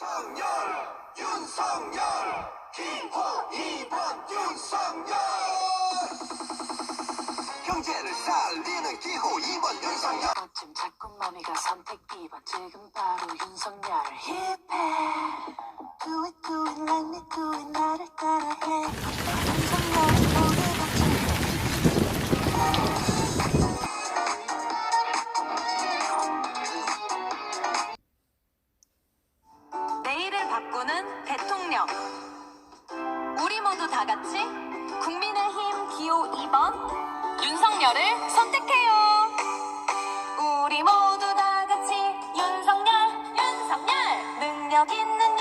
윤석열 윤석열 기호 2번 윤석열. 경제를 살리는 기호 2번 윤석열. 어쩜 자꾸 맘이가 선택 2번 지금 바로 윤석열 힙해 Do it do it like me do it. 나를 따라해 대통령. 우리 모두 다 같이 국민의힘 기호 2번 윤석열을 선택해요. 우리 모두 다 같이 윤석열, 윤석열 능력 있는